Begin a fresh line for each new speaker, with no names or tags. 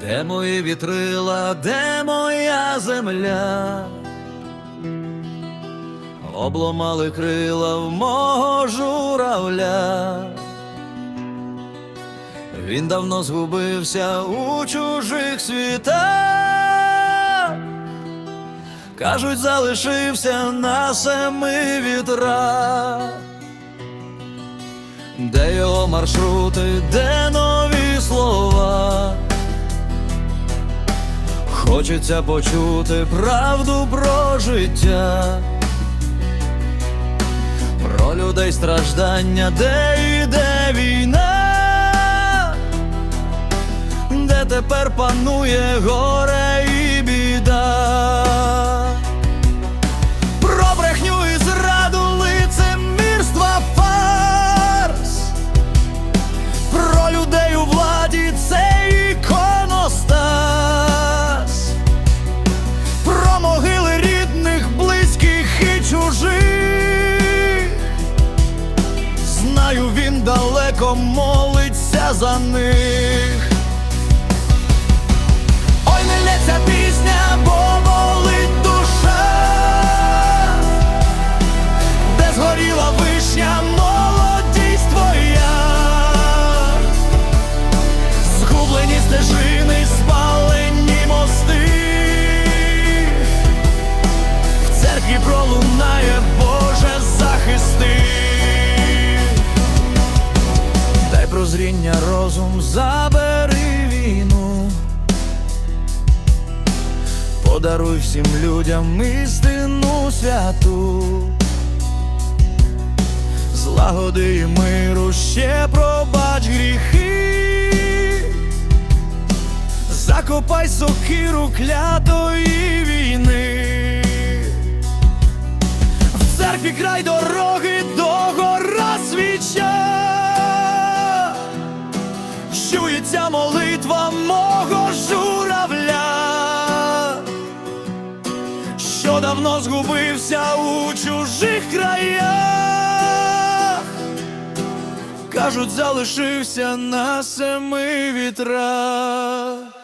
Де мої вітрила, де моя земля? Обломали крила в мого журавля. Він давно згубився у чужих світах. Кажуть, залишився на семи вітрах. Де його маршрути, де нові Хочеться почути правду про життя, про людей страждання, де йде війна, де тепер панує горе Знаю, він далеко молиться за них забери війну. Подаруй всім людям істину святу, злагоди і миру ще пробач гріхи, закопай сокиру клятої давно згубився у чужих краях, кажуть, залишився на семи вітрах.